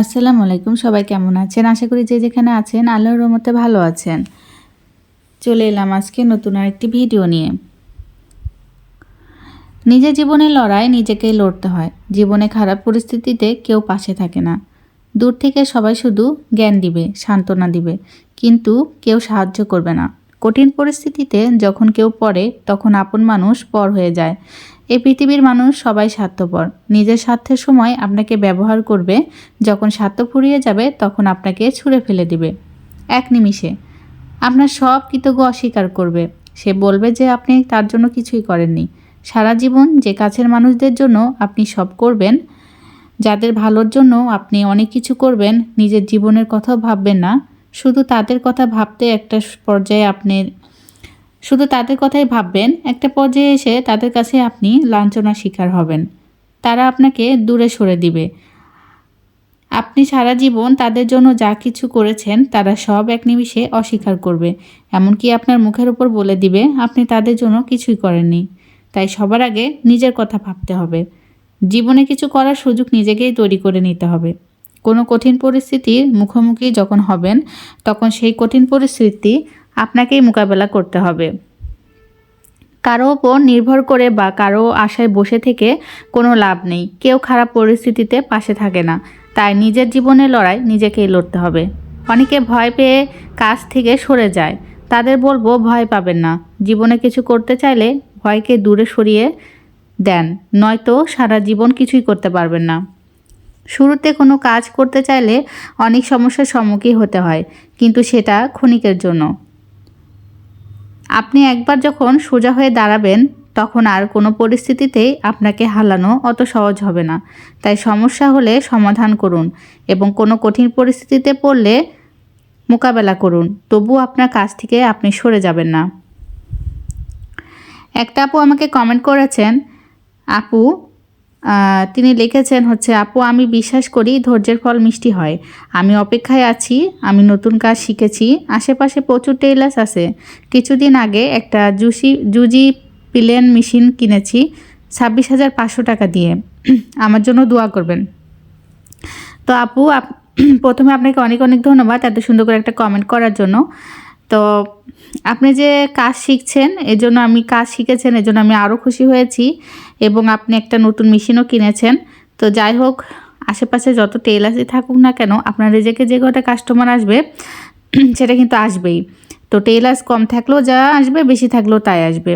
আসসালামু আলাইকুম, সবাই কেমন আছেন? আশা করি যে যেখানে আছেন, আল্লাহর রহমতে ভালো আছেন। চলে এলাম আজকে নতুন আরেকটি ভিডিও নিয়ে। নিজের জীবনে লড়াই নিজেকেই লড়তে হয়। জীবনে খারাপ পরিস্থিতিতে কেউ পাশে থাকে না। দূর থেকে সবাই শুধু জ্ঞান দিবে, সান্ত্বনা দিবে, কিন্তু কেউ সাহায্য করবে না। কঠিন পরিস্থিতিতে যখন কেউ পড়ে, তখন আপন মানুষ পর হয়ে যায়। এই পৃথিবীর মানুষ সবাই স্বার্থপর। নিজের স্বার্থের সময় আপনাকে ব্যবহার করবে, যখন স্বার্থ ফুরিয়ে যাবে তখন আপনাকে ছুঁড়ে ফেলে দিবে। এক নিমিষে। আপনার সব কৃতজ্ঞ অস্বীকার করবে। সে বলবে যে আপনি তার জন্য কিছুই করেননি। সারা জীবন যে কাছের মানুষদের জন্য আপনি সব করবেন, যাদের ভালোর জন্য আপনি অনেক কিছু করবেন, নিজের জীবনের কথাও ভাববেন না। শুধু তাদের কথা ভাবতে একটা পর্যায়ে আপনি শুধু তাদের কথাই ভাববেন, একটা পর্যায়ে এসে তাদের কাছে আপনি লাঞ্ছনার শিকার হবেন। তারা আপনাকে দূরে সরে দিবে। আপনি সারা জীবন তাদের জন্য যা কিছু করেছেন, তারা সব এক নিমিষে অস্বীকার করবে। এমনকি আপনার মুখের উপর বলে দিবে, আপনি তাদের জন্য কিছুই করেননি। তাই সবার আগে নিজের কথা ভাবতে হবে। জীবনে কিছু করার সুযোগ নিজেকেই তৈরি করে নিতে হবে। কোনো কঠিন পরিস্থিতির মুখোমুখি যখন হবেন, তখন সেই কঠিন পরিস্থিতি আপনাকেই মোকাবেলা করতে হবে। কারও ওপর নির্ভর করে বা কারও আশায় বসে থেকে কোনো লাভ নেই। কেউ খারাপ পরিস্থিতিতে পাশে থাকে না। তাই নিজের জীবনের লড়াই নিজেকেই লড়তে হবে। অনেকে ভয় পেয়ে কাজ থেকে সরে যায়। তাদের বলব, ভয় পাবেন না। জীবনে কিছু করতে চাইলে ভয়কে দূরে সরিয়ে দেন। নয়তো সারা জীবন কিছুই করতে পারবেন না। শুরুতে কোনো কাজ করতে চাইলে অনেক সমস্যার সম্মুখীন হতে হয়, কিন্তু সেটা ক্ষণিকের জন্য। আপনি একবার যখন সোজা হয়ে দাঁড়াবেন, তখন আর কোনো পরিস্থিতিতেই আপনাকে হালানো অত সহজ হবে না। তাই সমস্যা হলে সমাধান করুন এবং কোনো কঠিন পরিস্থিতিতে পড়লে মোকাবেলা করুন। তবু আপনার কাছ থেকে আপনি সরে যাবেন না। একটা আপু আমাকে কমেন্ট করেছেন, আপু তিনি লিখেছেন হচ্ছে, আপু, আমি বিশ্বাস করি ধৈর্যের ফল মিষ্টি হয়। আমি অপেক্ষায় আছি, আমি নতুন কাজ শিখেছি। আশেপাশে প্রচুর টেইলার্স আছে। কিছুদিন আগে একটা জুসি, জুজি প্লেন মেশিন কিনেছি, ছাব্বিশ হাজার পাঁচশো টাকা দিয়ে। আমার জন্য দোয়া করবেন। তো আপু প্রথমে আপনাকে অনেক অনেক ধন্যবাদ এত সুন্দর করে একটা কমেন্ট করার জন্য। তো আপনি যে কাজ শিখছেন, এজন্য আমি কাজ শিখেছেন, এজন্য আমি আরও খুশি হয়েছি এবং আপনি একটা নতুন মেশিনও কিনেছেন। তো যাই হোক, আশেপাশে যত টেলার্সই থাকুক না কেন, আপনার রেজেকে যে কটা কাস্টমার আসবে, সেটা কিন্তু আসবেই। তো টেলার্স কম থাকলেও যা আসবে, বেশি থাকলেও তাই আসবে।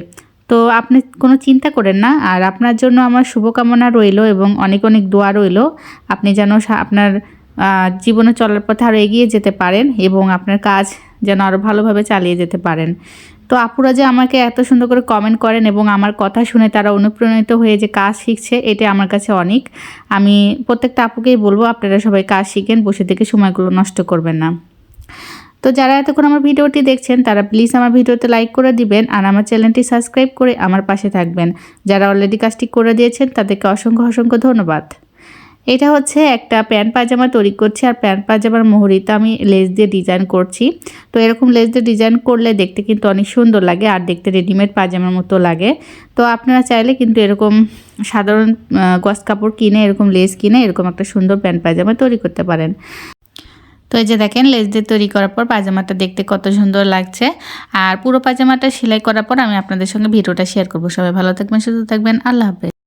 তো আপনি কোনো চিন্তা করেন না, আর আপনার জন্য আমার শুভকামনা রইল এবং অনেক অনেক দোয়া রইল। আপনি যেন আপনার জীবনে চলার পথে আরও এগিয়ে যেতে পারেন এবং আপনার কাজ যেন আরও ভালোভাবে চালিয়ে যেতে পারেন। তো আপুরা যে আমাকে এত সুন্দর করে কমেন্ট করেন এবং আমার কথা শুনে তারা অনুপ্রাণিত হয়ে যে কাজ শিখছে, এটা আমার কাছে অনেক। আমি প্রত্যেকটা আপুকেই বলব, আপনারা সবাই কাজ শিখেন, বসে থেকে সময়গুলো নষ্ট করবেন না। তো যারা এতক্ষণ আমার ভিডিওটি দেখছেন, তারা প্লিজ আমার ভিডিওতে লাইক করে দিবেন আর আমার চ্যানেলটি সাবস্ক্রাইব করে আমার পাশে থাকবেন। যারা অলরেডি কাজটি করে দিয়েছেন, তাদেরকে অসংখ্য অসংখ্য ধন্যবাদ। এটা হচ্ছে একটা প্যান্ট পাজামা তৈরি করছি আর প্যান্ট পাজামার মোহরিটা আমি লেস দিয়ে ডিজাইন করছি। তো এরকম লেস দিয়ে ডিজাইন করলে দেখতে কিন্তু অনেক সুন্দর লাগে আর দেখতে রেডিমেড পাজামার মতো লাগে। তো আপনারা চাইলে কিন্তু এরকম সাধারণ গস কাপড় কিনে এরকম লেস কিনে এরকম একটা সুন্দর প্যান্ট পাজামা তৈরি করতে পারেন। তো এই যে দেখেন লেস দিয়ে তৈরি করার পর পাজামাটা দেখতে কত সুন্দর লাগছে। আর পুরো পাজামাটা সেলাই করার পর আমি আপনাদের সঙ্গে ভিডিওটা শেয়ার করব। সবাই ভালো থাকবেন, সুস্থ থাকবেন। আল্লাহ হাফেজ।